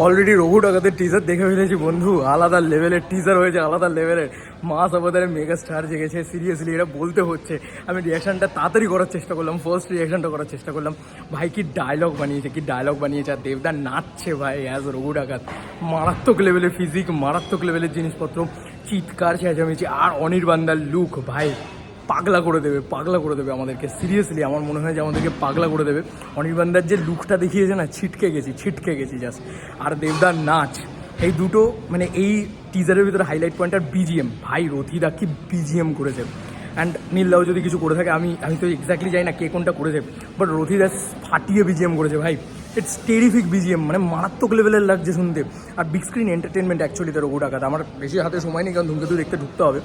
Already Raghu ডাকাতের teaser দেখে ফেলেছি বন্ধু। আলাদা লেভেলের টিজার হয়েছে, আলাদা লেভেলের মাস অবতারের মেগা স্টার জেগেছে সিরিয়াসলি এটা বলতে হচ্ছে। আমি রিয়াকশনটা তাড়াতাড়ি করার চেষ্টা করলাম ফার্স্ট রিয়াকশনটা করার চেষ্টা করলাম। ভাই, কি ডায়লগ বানিয়েছে, কি ডায়লগ বানিয়েছে, আর দেবদা নাচছে ভাই অ্যাজ রঘু ডাকাত মারাত্মক লেভেলের ফিজিক মারাত্মক লেভেলের জিনিসপত্র, চিৎকার চেঁচামেচি, আর অনির্বান্দার লুক ভাই। পাগলা করে দেবে, পাগলা করে দেবে আমাদেরকে। সিরিয়াসলি আমার মনে হয় যে আমাদেরকে পাগলা করে দেবে। অনির্বাণদার যে লুকটা দেখিয়েছে না, ছিটকে গেছি ছিটকে গেছি জাস্ট আর দেবদার নাচ, এই দুটো মানে এই টিজারের ভিতরে হাইলাইট পয়েন্ট আর বিজিএম ভাই, রথিদা কি বিজিএম করেছে। অ্যান্ড নীলদাও যদি কিছু করে থাকে, আমি আমি তো এক্স্যাক্টলি জানি না কে কোনটা করেছে বাট রথিদা ফাটিয়ে বিজিএম করেছে ভাই। ইটস টেরিফিক বিজিএম মানে মারাত্মক লেভেলের লাগছে শুনতে। আর বিগ স্ক্রিন এন্টারটেনমেন্ট অ্যাকচুয়ালি তার রঘু ডাকাত আমার বেশি হাতে সময় নেই, কারণ ধূমকেতু দেখতে ঢুকতে হবে।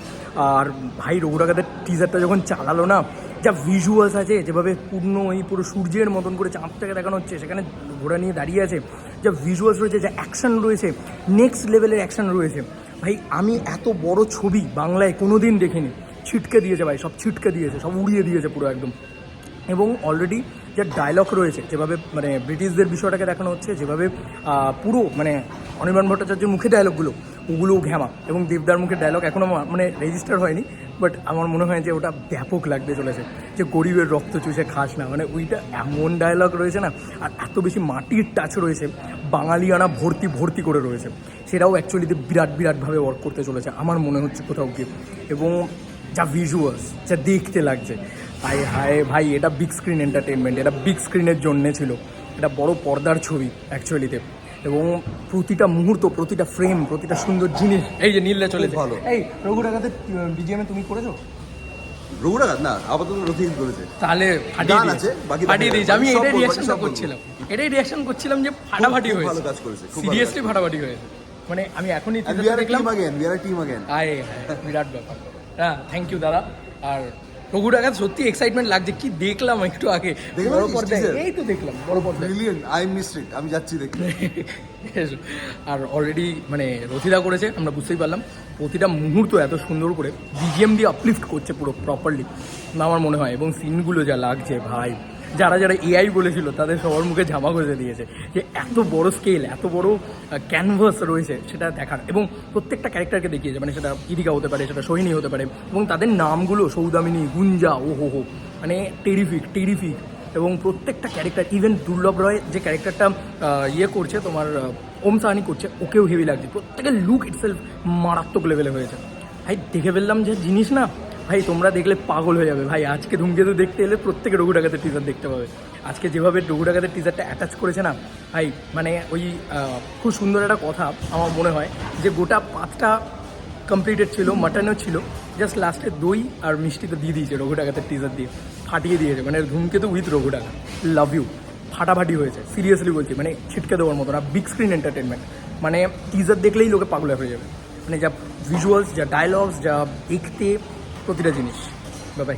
আর ভাই রঘু ডাকাতের টিজারটা যখন চালালো না, যা ভিজুয়ালস আছে, যেভাবে পূর্ণ এই পুরো সূর্যের মতন করে চাঁদটাকে দেখানো হচ্ছে, সেখানে ঘোড়া নিয়ে দাঁড়িয়ে আছে, যা ভিজুয়ালস রয়েছে, যা অ্যাকশন রয়েছে নেক্সট লেভেলের অ্যাকশন রয়েছে। ভাই, আমি এত বড় ছবি বাংলায় কোনো দিন দেখিনি। ছিটকে দিয়েছে ভাই, সব ছিটকে দিয়েছে, সব উড়িয়ে দিয়েছে পুরো একদম। এবং অলরেডি যে ডায়লগ রয়েছে, যেভাবে মানে ব্রিটিশদের বিষয়টাকে দেখানো হচ্ছে, যেভাবে পুরো মানে অনির্বাণ ভট্টাচার্যের মুখে ডায়লগগুলো ওগুলোও ঘ্যামা এবং দেবদার মুখে ডায়লগ এখনও মানে রেজিস্টার হয়নি বাট আমার মনে হয় যে ওটা ব্যাপক লাগতে চলেছে, যে গরিবের রক্ত চুষে খাস না। মানে ওইটা এমন ডায়লগ রয়েছে না, আর এত বেশি মাটির টাচ রয়েছে, বাঙালিয়ানা ভর্তি ভর্তি করে রয়েছে। সেটাও অ্যাকচুয়ালিতে বিরাট বিরাটভাবে ওয়ার্ক করতে চলেছে, আমার মনে হচ্ছে কোথাও গিয়ে। এবং যা ভিজুয়ালস যা দেখতে লাগছে। হায় হায় ভাই এটা বিগ স্ক্রিন এন্টারটেনমেন্ট এটা বিগ স্ক্রিনের জন্যে ছিল। এটা বড় পর্দার ছবি অ্যাকচুয়ালিতে এবং প্রতিটা মুহূর্ত প্রতিটা ফ্রেম প্রতিটা সুন্দর জিনিস এই যে নীলদা চলে ভালো। এই রঘু ডাকাতের বিজিএমে তুমি করেছ? না আপাতত করেছে। তাহলে ফাটিয়ে গান আছে, বাকি ফাটিয়ে বাকি দিয়েছে। আমি এটাই রিয়াকশনটা করছিলাম। এটাই রিয়াকশন করছিলাম যে ফাটাফাটি হয়েছে। ভালো কাজ করেছে, সিরিয়াসলি ফাটাফাটি হয়েছে। মানে আমি এখনই দেখলাম। team আয় বিরাট ব্যাপার। হ্যাঁ থ্যাংক ইউ দাদা। আর রঘু ডাকাত সত্যি এক্সাইটমেন্ট লাগছে। কি দেখলাম একটু আগে। বড় পর্দায়। এই তো দেখলাম বড় পর্দায়। Brilliant, আই মিস ইট আমি যাচ্ছি দেখতে। আর অলরেডি মানে রথিদা করেছে আমরা বুঝতেই পারলাম। প্রতিটা মুহূর্ত এত সুন্দর করে বিজিএম দিয়ে আপলিফট করছে পুরো প্রপারলি আমার মনে হয় এবং সিনগুলো যা লাগছে ভাই। যারা যারা এআই বলেছিল তাদের সবার মুখে ঝামা করে দিয়েছে। যে এত বড় স্কেল এত বড় ক্যানভাস রয়েছে সেটা দেখার। এবং প্রত্যেকটা ক্যারেক্টারকে দেখিয়েছে মানে সেটা ইদিকা হতে পারে, সেটা সোহিনী হতে পারে, এবং তাদের নামগুলো সৌদামিনী, গুঞ্জা ও হো হো মানে টেরিফিক টেরিফিক এবং প্রত্যেকটা ক্যারেক্টার ইভেন দুর্লভ রয় যে ক্যারেক্টারটা ইয়ে করছে, তোমার ওম সাহানি করছে, ওকেও হেভি লাগছে। প্রত্যেকের লুক ইটসেলফ মারাত্মক লেভেলে হয়েছে। ভাই, দেখে ফেললাম যে জিনিস না ভাই, তোমরা দেখলে পাগল হয়ে যাবে। ভাই, আজকে ধূমকেতু দেখতে এলে প্রত্যেকে রঘু ডাকাতের টিজার দেখতে পাবে। আজকে যেভাবে রঘু ডাকাতের টিজারটা অ্যাটাচ করেছে না, ভাই মানে ওই খুব সুন্দর একটা কথা আমার মনে হয় যে, গোটা পাঁচটা কমপ্লিটেড ছিল মাটনও ছিল জাস্ট লাস্টে দই আর মিষ্টিতে দিয়ে দিয়েছে রঘু ডাকাতের টিজার দিয়ে। ফাটিয়ে দিয়েছে মানে ধূমকেতু উইথ রঘু ডাকাত। লাভ ইউ ফাটাফাটি হয়েছে সিরিয়াসলি বলছি মানে ছিটকে দেওয়ার মতো না বিগ স্ক্রিন এন্টারটেনমেন্ট মানে টিজার দেখলেই লোকে পাগল হয়ে যাবে। মানে যা ভিজুয়ালস যা ডায়লগস যা দেখতে প্রতিটা জিনিস। বাবাই